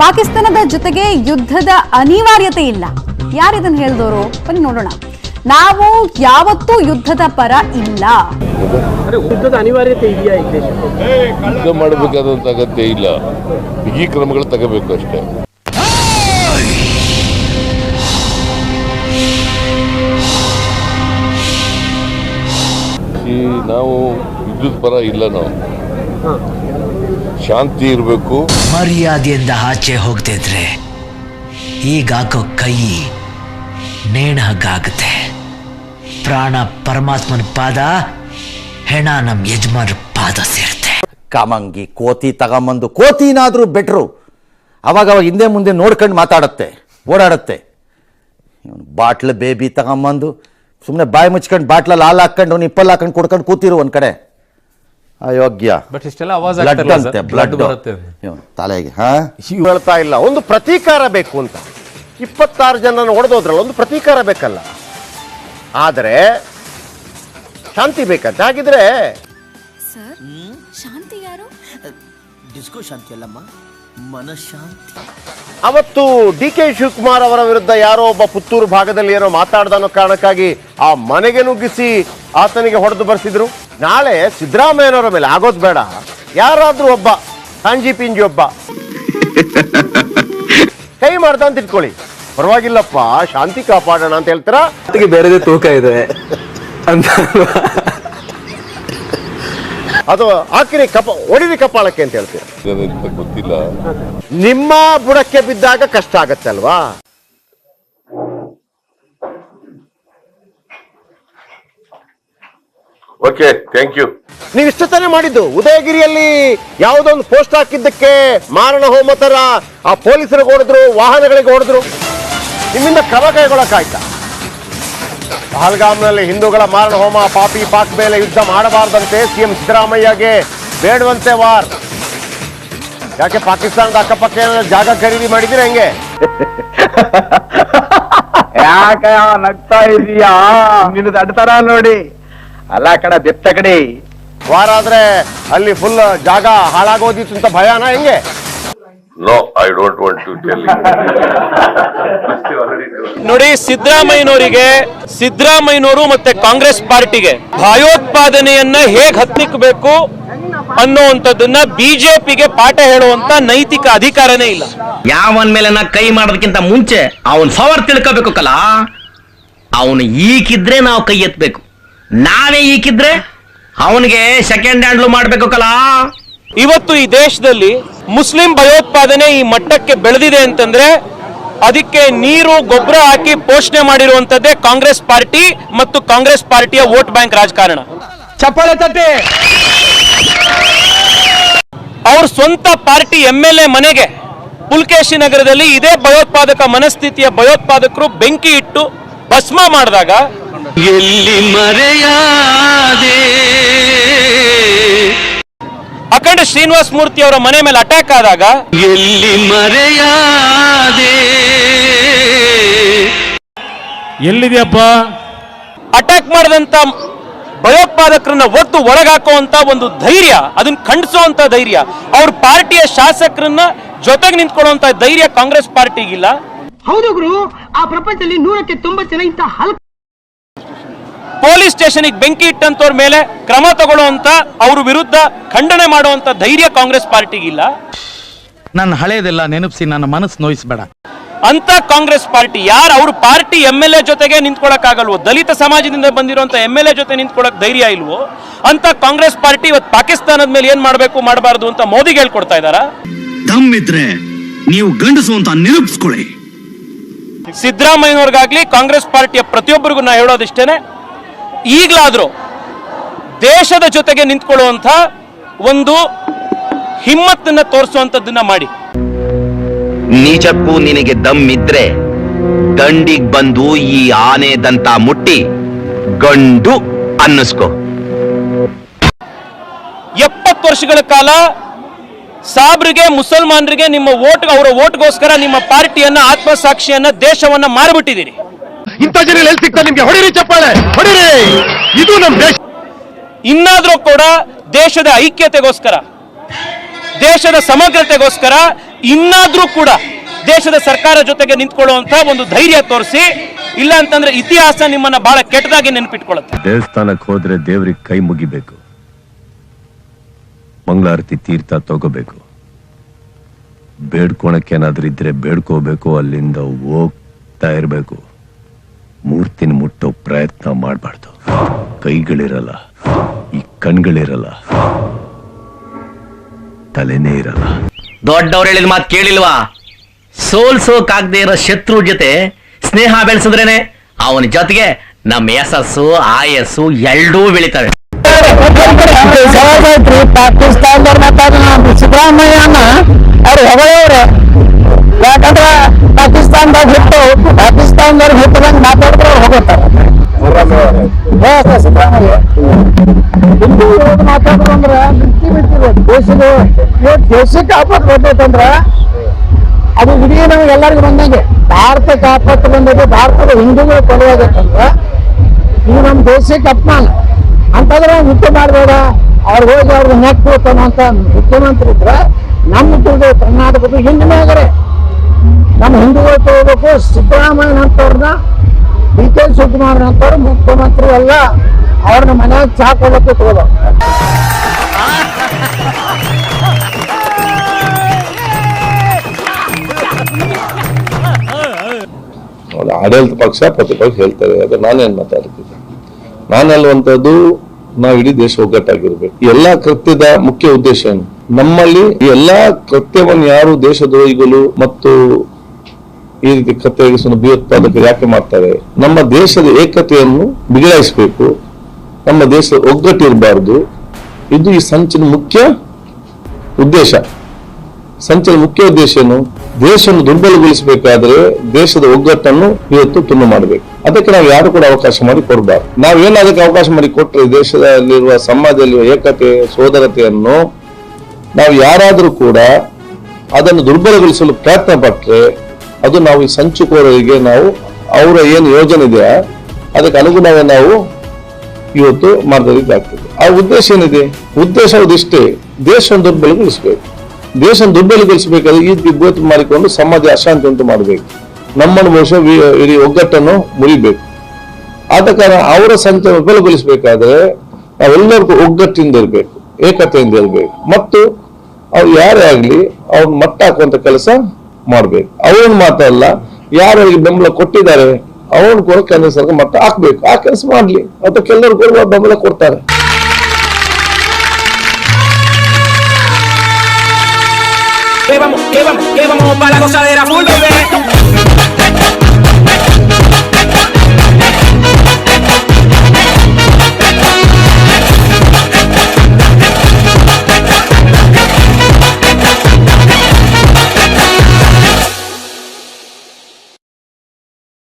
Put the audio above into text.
ಪಾಕಿಸ್ತಾನದ ಜೊತೆಗೆ ಯುದ್ಧದ ಅನಿವಾರ್ಯತೆ ಇಲ್ಲ. ಯಾರಿದನ್ನು ಹೇಳಿದವರು ಬನ್ನಿ ನೋಡೋಣ. ನಾವು ಯಾವತ್ತೂ ಯುದ್ಧದ ಪರ ಇಲ್ಲ. ಅಂದ್ರೆ ಯುದ್ಧದ ಅನಿವಾರ್ಯತೆ ಇದೆಯಾ ಯುದ್ಧ ಮಾಡಬೇಕಾದಂತ ಅಗತ್ಯ ಇಲ್ಲ. ಈ ಕ್ರಮಗಳು ತಗೋಬೇಕು ಅಷ್ಟೇ. ಈ ನಾವು ಯುದ್ಧದ ಪರ ಇಲ್ಲ ನಾವು. ಶಾಂತಿ ಇರಬೇಕು. ಮರ್ಯಾದೆಯಿಂದ ಆಚೆ ಹೋಗ್ತಿದ್ರೆ ಈಗ ಹಾಕೋ ಕೈ ನೇಣ ಹಗ್ಗಾಗುತ್ತೆ ಪ್ರಾಣ ಪರಮಾತ್ಮನ ಪಾದ ಹೆಣ ನಮ್ಮ ಯಜಮಾನ್ರ ಪಾದ ಸೇರುತ್ತೆ. ಕಾಮಂಗಿ ಕೋತಿ ತಗೊಂಬಂದು ಕೋತಿನಾದ್ರೂ ಬೆಟ್ರು ಅವಾಗ ಅವಾಗ ಹಿಂದೆ ಮುಂದೆ ನೋಡ್ಕೊಂಡು ಮಾತಾಡತ್ತೆ ಓಡಾಡತ್ತೆ. ಇವನು ಬಾಟ್ಲ್ ಬೇಬಿ ತಗೊಂಬಂದು ಸುಮ್ಮನೆ ಬಾಯಿ ಮುಚ್ಕೊಂಡು ಬಾಟ್ಲಲ್ಲಿ ಹಾಲು ಹಾಕ್ಕೊಂಡು ನಿಪ್ಪಲ್ಲಿ ಹಾಕೊಂಡು ಕುಡ್ಕೊಂಡು ಕೂತಿರು ಒಂದು ಕಡೆ. ಅಯೋಗ್ಯ. ಬಟ್ ಇಷ್ಟೆಲ್ಲ ಅವಾಜ್ ಬ್ಲಡ್ ಬರುತ್ತೆ ತಲೆಗೆ ಹಾ? ಹೇಳ್ತಾ ಇಲ್ಲ. ಒಂದು ಪ್ರತೀಕಾರ ಬೇಕು ಅಂತ. ಇಪ್ಪತ್ತಾರು ಜನನ ಹೊಡೆದೋದ್ರಲ್ಲ ಒಂದು ಪ್ರತೀಕಾರ ಬೇಕಲ್ಲ. ಆದರೆ ಶಾಂತಿ ಬೇಕಂತ ಹಾಗಿದ್ರೆ ಸರ್ ಶಾಂತಿ ಯಾರು? ಡಿಸ್ಕೋ ಶಾಂತಿ ಅಲ್ಲಮ್ಮ. ಮನಃಶಾಂತಿ. ಅವತ್ತು ಡಿ ಕೆ ಶಿವಕುಮಾರ್ ಅವರ ವಿರುದ್ಧ ಯಾರೋ ಒಬ್ಬ ಪುತ್ತೂರು ಭಾಗದಲ್ಲಿ ಏನೋ ಮಾತಾಡ್ದ ಅನ್ನೋ ಕಾರಣಕ್ಕಾಗಿ ಆ ಮನೆಗೆ ನುಗ್ಗಿಸಿ ಆತನಿಗೆ ಹೊಡೆದು ಬರ್ಸಿದ್ರು. ನಾಳೆ ಸಿದ್ದರಾಮಯ್ಯನವರ ಮೇಲೆ ಆಗೋದು ಬೇಡ. ಯಾರಾದ್ರೂ ಒಬ್ಬ ಸಂಜಿ ಪಿಂಜಿ ಒಬ್ಬ. ಕೈ ಮಾಡ್ದ ಅಂತ ಇಟ್ಕೊಳ್ಳಿ. ಪರವಾಗಿಲ್ಲಪ್ಪ ಶಾಂತಿ ಕಾಪಾಡೋಣ ಅಂತ ಹೇಳ್ತಾರ? ಬೇರೆದೇ ತೂಕ ಇದೆ. ಅಂತ ಅದು ಹಾಕಿರಿ ಕಪ ಹೊಡಿರಿ ಕಪಾಳಕ್ಕೆ ಅಂತ ಗೊತ್ತಿಲ್ಲ. ನಿಮ್ಮ ಬುಡಕ್ಕೆ ಬಿದ್ದಾಗ ಕಷ್ಟ ಆಗತ್ತೆ ಅಲ್ವಾ? ಓಕೆ ಥ್ಯಾಂಕ್ ಯು ನೀವು ಇಷ್ಟ ತಾನೇ ಮಾಡಿದ್ದು ಉದಯಗಿರಿಯಲ್ಲಿ ಯಾವುದೊಂದು ಪೋಸ್ಟ್ ಹಾಕಿದ್ದಕ್ಕೆ ಮಾರಣ ಹೋಮ ತರ ಆ ಪೊಲೀಸರಿಗೆ ಹೊಡೆದ್ರು ವಾಹನಗಳಿಗೆ ಹೊಡೆದ್ರು ನಿಮ್ಮಿಂದ ಕ್ರಮ ಕೈಗೊಳ್ಳಕ್ಕಾಯ್ತಾ? ಪಹಲ್ಗಾಮ್ನಲ್ಲಿ ಹಿಂದೂಗಳ ಮಾರಣ ಹೋಮ ಪಾಪಿ ಪಾಕ್ ಮೇಲೆ ಯುದ್ಧ ಮಾಡಬಾರ್ದಂತೆ ಸಿಎಂ ಸಿದ್ದರಾಮಯ್ಯಗೆ ಬೇಡವಂತೆ ವಾರ್. ಯಾಕೆ ಪಾಕಿಸ್ತಾನದ ಅಕ್ಕಪಕ್ಕ ಜಾಗ ಖರೀದಿ ಮಾಡಿದ್ರೆ ಹೆಂಗೆ? ಯಾಕ ನಗ್ತಾ ಇದೀಯಾ? ನಿನ್ನ ಅಡ್ತಾರ ನೋಡಿ. ಅಲ್ಲ ಕಡ ಬೆತ್ತ ಕಡೆ ವಾರ ಆದ್ರೆ ಅಲ್ಲಿ ಫುಲ್ ಜಾಗ ಹಾಳಾಗೋದಿತ್ತು ಅಂತ ಭಯನಾ ಹೆಂಗೆ? No I don't want to tell ನೋಡಿ ಸಿದ್ದರಾಮಯ್ಯನವರಿಗೆ ಸಿದ್ದರಾಮಯ್ಯನವರು ಮತ್ತೆ ಕಾಂಗ್ರೆಸ್ ಪಾರ್ಟಿಗೆ ಭಯೋತ್ಪಾದನೆಯನ್ನ ಹೇಗ್ ಹತ್ತಿಕ್ಕಬೇಕು ಅನ್ನುವಂಥದ್ದನ್ನ ಬಿಜೆಪಿಗೆ ಪಾಠ ಹೇಳುವಂತ ನೈತಿಕ ಅಧಿಕಾರನೇ ಇಲ್ಲ. ಯಾವನ್ ಮೇಲೆ ನಾ ಕೈ ಮಾಡೋದಕ್ಕಿಂತ ಮುಂಚೆ ಅವನ್ ಪವರ್ ತಿಳ್ಕೋಬೇಕು ಕಲ. ಅವನು ಈಕಿದ್ರೆ ನಾವು ಕೈ ಎತ್ತಬೇಕು ನಾವೇ ಈಕಿದ್ರೆ ಅವನಿಗೆ ಸೆಕೆಂಡ್ ಹ್ಯಾಂಡ್ಲು ಮಾಡ್ಬೇಕು ಕಲ. ಇವತ್ತು ಈ ದೇಶದಲ್ಲಿ ಮುಸ್ಲಿಂ ಭಯೋತ್ಪಾದನೆ ಈ ಮಟ್ಟಕ್ಕೆ ಬೆಳೆದಿದೆ ಅಂತಂದ್ರೆ ಅದಕ್ಕೆ ನೀರು ಗೊಬ್ಬರ ಹಾಕಿ ಪೋಷಣೆ ಮಾಡಿರುವಂತದ್ದೇ ಕಾಂಗ್ರೆಸ್ ಪಾರ್ಟಿ ಮತ್ತು ಕಾಂಗ್ರೆಸ್ ಪಾರ್ಟಿಯ ವೋಟ್ ಬ್ಯಾಂಕ್ ರಾಜಕಾರಣ. ಚಪ್ಪಾಳೆ ತಟ್ಟೆ! ಅವ್ರ ಸ್ವಂತ ಪಾರ್ಟಿ ಎಂ ಎಲ್ ಎ ಮನೆಗೆ ಪುಲ್ಕೇಶಿ ನಗರದಲ್ಲಿ ಇದೇ ಭಯೋತ್ಪಾದಕ ಮನಸ್ಥಿತಿಯ ಭಯೋತ್ಪಾದಕರು ಬೆಂಕಿ ಇಟ್ಟು ಭಸ್ಮ ಮಾಡಿದಾಗ ಎಲ್ಲಿ ಮರೆಯಾದೆ ಶ್ರೀನಿವಾಸ ಮೂರ್ತಿ ಅವರ ಮನೆ ಮೇಲೆ ಅಟ್ಯಾಕ್ ಆದಾಗ ಎಲ್ಲಿ ಮರೆಯಾದೆ? ಎಲ್ಲಿದೆಯಪ್ಪ? ಅಟ್ಯಾಕ್ ಮಾಡಿದಂತ ಭಯೋತ್ಪಾದಕರನ್ನ ಒತ್ತು ಒಳಗಾಕುವಂತ ಒಂದು ಧೈರ್ಯ ಅದನ್ನ ಖಂಡಿಸುವಂತ ಧೈರ್ಯ. ಅವ್ರ ಪಾರ್ಟಿಯ ಶಾಸಕರನ್ನ ಜೊತೆಗೆ ನಿಂತ್ಕೊಳ್ಳುವಂತ ಧೈರ್ಯ ಕಾಂಗ್ರೆಸ್ ಪಾರ್ಟಿಗಿಲ್ಲ. ಹೌದು ಗುರು ಆ ಪ್ರಪಂಚದಲ್ಲಿ ನೂರಕ್ಕೆ ತುಂಬಾ ಜನ ಇಂಥ ಹಲ್ಕ ಪೊಲೀಸ್ ಸ್ಟೇಷನ್ಗೆ ಬೆಂಕಿ ಇಟ್ಟಂತವ್ರ ಮೇಲೆ ಕ್ರಮ ತಗೊಳ್ಳುವಂತ ಅವ್ರ ವಿರುದ್ಧ ಖಂಡನೆ ಮಾಡುವಂತ ಧೈರ್ಯ ಕಾಂಗ್ರೆಸ್ ಪಾರ್ಟಿಗಿಲ್ಲ. ನನ್ನ ಹಳೇದೆಲ್ಲ ನೆನಪಿಸಿ ನನ್ನ ಮನಸ್ಸು ನೋಯಿಸ್ಬೇಡ. ಅಂತ ಕಾಂಗ್ರೆಸ್ ಪಾರ್ಟಿ ಯಾರು ಅವ್ರ ಪಾರ್ಟಿ ಎಂ ಎಲ್ ಎ ಜೊತೆಗೆ ನಿಂತ್ಕೊಳಕ್ಕಾಗಲ್ವೋ? ದಲಿತ ಸಮಾಜದಿಂದ ಬಂದಿರುವಂತ ಎಂ ಎಲ್ ಎ ಜೊತೆ ನಿಂತ್ಕೊಳಕ್ ಧೈರ್ಯ ಇಲ್ವೋ? ಅಂತ ಕಾಂಗ್ರೆಸ್ ಪಾರ್ಟಿ ಇವತ್ತು ಪಾಕಿಸ್ತಾನದ ಮೇಲೆ ಏನ್ ಮಾಡಬೇಕು ಮಾಡಬಾರ್ದು ಅಂತ ಮೋದಿ ಹೇಳ್ಕೊಡ್ತಾ ಇದಾರ ದಮ್ಮಿದ್ರೆ ನೀವು ಗಂಡಸು ಅಂತ ನಿರೂಪಿಸ್ಕೊಳ್ಳಿ ಸಿದ್ದರಾಮಯ್ಯನವ್ರಿಗಾಗ್ಲಿ ಕಾಂಗ್ರೆಸ್ ಪಾರ್ಟಿಯ ಪ್ರತಿಯೊಬ್ಬರಿಗೂ ನಾ ಹೇಳೋದಿಷ್ಟೇನೆ. ಈಗಲಾದ್ರೂ ದೇಶದ ಜೊತೆಗೆ ನಿಂತ್ಕೊಳ್ಳುವಂಥ ಒಂದು ಹಿಮ್ಮತ್ತನ್ನ ತೋರಿಸುವಂತದ್ದನ್ನ ಮಾಡಿ. ನಿಜಕ್ಕೂ ನಿನಗೆ ದಮ್ಮಿದ್ರೆ ದಂಡಿಗ್ ಬಂದು ಈ ಆನೆ ದಂತ ಮುಟ್ಟಿ ಗಂಡು ಅನ್ನಿಸ್ಕೋ. ಎಪ್ಪತ್ತು ವರ್ಷಗಳ ಕಾಲ ಸಾಬ್ರಿಗೆ ಮುಸಲ್ಮಾನರಿಗೆ ನಿಮ್ಮ ಓಟ್ ಅವರ ಓಟ್ಗೋಸ್ಕರ ನಿಮ್ಮ ಪಾರ್ಟಿಯನ್ನ ಆತ್ಮಸಾಕ್ಷಿಯನ್ನ ದೇಶವನ್ನ ಮಾರ್ಬಿಟ್ಟಿದ್ದೀರಿ. ಇಂಥ ಜನ ಎಲ್ಲಿ ಸಿಗ್ತಾರೆ ನಿಮ್ಗೆ? ಹೊಡಿರಿ ಚಪ್ಪಾಳೆ ಹೊಡಿರಿ. ಇದು ನಮ್ಮ ದೇಶ. ಇನ್ನಾದ್ರೂ ಕೂಡ ದೇಶದ ಐಕ್ಯತೆಗೋಸ್ಕರ ದೇಶದ ಸಮಗ್ರತೆಗೋಸ್ಕರ ಇನ್ನಾದ್ರೂ ಕೂಡ ದೇಶದ ಸರ್ಕಾರ ಜೊತೆಗೆ ನಿಂತ್ಕೊಳ್ಳುವಂತ ಒಂದು ಧೈರ್ಯ ತೋರಿಸಿ ಇಲ್ಲ ಅಂತಂದ್ರೆ ಇತಿಹಾಸ ನಿಮ್ಮನ್ನ ಬಹಳ ಕೆಟ್ಟದಾಗಿ ನೆನಪಿಟ್ಕೊಳ್ಳುತ್ತೆ. ದೇವಸ್ಥಾನಕ್ಕೆ ಹೋದ್ರೆ ದೇವ್ರಿಗೆ ಕೈ ಮುಗಿಬೇಕು. ಮಂಗಳಾರತಿ ತೀರ್ಥ ತಗೋಬೇಕು. ಬೇಡ್ಕೊಳಕ್ಕೇನಾದ್ರೂ ಇದ್ರೆ ಬೇಡ್ಕೋಬೇಕು ಅಲ್ಲಿಂದ ಹೋಗ್ತಾ ಇರ್ಬೇಕು. ಮೂರ್ತಿನ ಮುಟ್ಟೋ ಪ್ರಯತ್ನ ಮಾಡಬಾರ್ದು. ಕೈಗಳಿರಲ್ಲ ಈ ಕಣ್ಗಳಿರಲ್ಲ ತಲೆನೇ ಇರಲ್ಲ. ದೊಡ್ಡವ್ರು ಹೇಳಿದ ಮಾತು ಕೇಳಿಲ್ವಾ? ಸೋಲ್ಸೋಕಾಗದೇ ಇರೋ ಶತ್ರು ಜೊತೆ ಸ್ನೇಹ ಬೆಳೆಸಿದ್ರೇನೆ ಅವನ ಜೊತೆಗೆ ನಮ್ಮ ಯಶಸ್ಸು ಆಯಸ್ಸು ಎಲ್ಡೂ ಬೆಳಿತವೆ. ಪಾಕಿಸ್ತಾನದವ್ರು ಮಾತಾಡ ಸಿದ್ದರಾಮಯ್ಯನ ಅವ್ರು ಯಾಕಂದ್ರೆ ಪಾಕಿಸ್ತಾನದಾಗ ಹುಟ್ಟು ಪಾಕಿಸ್ತಾನದವ್ರು ಹುಟ್ಟದಂಗೆ ಸಿದ್ದರಾಮಯ್ಯ ಹಿಂದೂ ಮಾತಾಡಿದ್ರು ಅಂದ್ರೆ ಬಿಟ್ಟಿ ಬಿಟ್ಟಿರೋದು ದೇಶದ ಇವತ್ತು ದೇಶಕ್ಕೆ ಆಪತ್ತು ಬರ್ತೈತಂದ್ರೆ ಅದು ಇಡೀ ನಮ್ಗೆ ಎಲ್ಲರಿಗೂ ಬಂದಂಗೆ. ಭಾರತಕ್ಕೆ ಆಪತ್ತು ಬಂದಿದೆ ಭಾರತದ ಹಿಂದೂಗಳ ಕೊಲವಾಗತ್ತಂದ್ರೆ ಇದು ನಮ್ಮ ದೇಶಕ್ಕೆ ಅಪಮಾನ. ಅಂತಂದ್ರೆ ಯುದ್ಧ ಮಾಡಬೇಡ, ಅವ್ರು ಹೋಗಿ ಅವ್ರಿಗೆ ನೆಟ್ ಕೊಡ್ತಾನ ಅಂತ ಮುಖ್ಯಮಂತ್ರಿ ಇದ್ರೆ ನಮ್ಮ ದುರ್ಗ ಕರ್ನಾಟಕದ ಹಿಂದಿನ ನಮ್ಮ ಹಿಂದೂಗಳು ತಗೋಬೇಕು ಸಿದ್ದರಾಮಯ್ಯ ಅಂತವ್ರನ್ನ ಡಿ ಕೆ ಶಿವಕುಮಾರ್ ಅಂತವ್ರು ಮುಖ್ಯಮಂತ್ರಿ ಎಲ್ಲ ಅವ್ರನ್ನ ಮನ್ಯಾಗ ಚಾ ಕೊಡೋಕೆ ತಗೋಬೇಕು ನೋಡಿ, ಆಡಳಿತ ಪಕ್ಷ ಪ್ರತಿಪಕ್ಷ ಹೇಳ್ತಾರೆ ಅದು ನಾನೇನ್ ಮಾತಾಡ್ತಿದ್ದೆ? ನಾನು ಹೇಳುವಂತದ್ದು ನಾವು ಇಡೀ ದೇಶ ಒಗ್ಗಟ್ಟಾಗಿರ್ಬೇಕು. ಎಲ್ಲ ಕೃತ್ಯದ ಮುಖ್ಯ ಉದ್ದೇಶ ಏನು? ನಮ್ಮಲ್ಲಿ ಎಲ್ಲಾ ಕೃತ್ಯವನ್ನು ಯಾರು ದೇಶದ್ರೋಹಿಗಳು ಮತ್ತು ಈ ರೀತಿ ಕೃತ್ಯವನ್ನು ಭಯೋತ್ಪಾದಕರು ಯಾಕೆ ಮಾಡ್ತಾರೆ? ನಮ್ಮ ದೇಶದ ಏಕತೆಯನ್ನು ಬಿಗಡಾಯಿಸಬೇಕು. ನಮ್ಮ ದೇಶದ ಒಗ್ಗಟ್ಟು ಇರಬಾರ್ದು. ಇದು ಈ ಸಂಚಿನ ಮುಖ್ಯ ಉದ್ದೇಶ. ಸಂಚಿನ ಮುಖ್ಯ ಉದ್ದೇಶ ಏನು? ದೇಶವನ್ನು ದುರ್ಬಲಗೊಳಿಸಬೇಕಾದ್ರೆ ದೇಶದ ಒಗ್ಗಟ್ಟನ್ನು ಇವತ್ತು ತುಂಡು ಮಾಡಬೇಕು. ಅದಕ್ಕೆ ನಾವು ಯಾರು ಕೂಡ ಅವಕಾಶ ಮಾಡಿ ಕೊಡಬಾರ್ದು. ನಾವೇನು ಅದಕ್ಕೆ ಅವಕಾಶ ಮಾಡಿ ಕೊಟ್ಟರೆ ದೇಶದಲ್ಲಿರುವ, ಸಮಾಜದಲ್ಲಿರುವ ಏಕತೆ, ಸೋದರತೆಯನ್ನು ನಾವು ಯಾರಾದರೂ ಕೂಡ ಅದನ್ನು ದುರ್ಬಲಗೊಳಿಸಲು ಪ್ರಯತ್ನ ಪಟ್ಟರೆ ಅದು ನಾವು ಈ ಸಂಚುಕೋರರಿಗೆ ನಾವು ಅವರ ಏನು ಯೋಜನೆ ಇದೆಯಾ, ಅದಕ್ಕೆ ಅನುಗುಣವಾಗಿ ನಾವು ಇವತ್ತು ಮಾಡ್ದಾಗ್ತದೆ ಆ ಉದ್ದೇಶ ಏನಿದೆ? ಉದ್ದೇಶ ಅದಿಷ್ಟೇ ದೇಶವನ್ನು ದುರ್ಬಲಗೊಳಿಸಬೇಕು. ದೇಶ ದುರ್ಬಲಗೊಳಿಸಬೇಕಾದ್ರೆ ಈ ದಿಗ್ಬೋಧ ಮಾಡಿಕೊಂಡು ಸಮಾಜ ಅಶಾಂತಿ ಉಂಟು ಮಾಡಬೇಕು. ನಮ್ಮನ್ನು ಬಹುಶಃ ಇಡೀ ಒಗ್ಗಟ್ಟನ್ನು ಮುರಿಬೇಕು. ಆದ ಕಾರಣ ಅವರ ಸಂಖ್ಯೆ ವಿಫಲಗೊಳಿಸಬೇಕಾದ್ರೆ ನಾವೆಲ್ಲರಿಗೂ ಒಗ್ಗಟ್ಟಿಂದ ಇರಬೇಕು, ಏಕತೆಯಿಂದ ಇರಬೇಕು. ಮತ್ತು ಅವ್ರು ಯಾರೇ ಆಗಲಿ ಅವ್ರನ್ನ ಮಟ್ಟ ಹಾಕುವಂತ ಕೆಲಸ ಮಾಡ್ಬೇಕು. ಅವ್ರನ್ನ ಮಾತ್ರ ಅಲ್ಲ ಯಾರು ಅವ್ರಿಗೆ ಬೆಂಬಲ ಕೊಟ್ಟಿದ್ದಾರೆ ಅವ್ರನ್ನ ಕೂಡ ಕೇಂದ್ರ ಸರ್ಕಾರ ಮತ್ತೆ ಹಾಕ್ಬೇಕು. ಆ ಕೆಲಸ ಮಾಡ್ಲಿ. ಅಥವಾ ಕೆಲವರು ಕೂಡ ಬೆಂಬಲ ಕೊಡ್ತಾರೆ. vamos, vamos, vamos para la gozadera full, baby.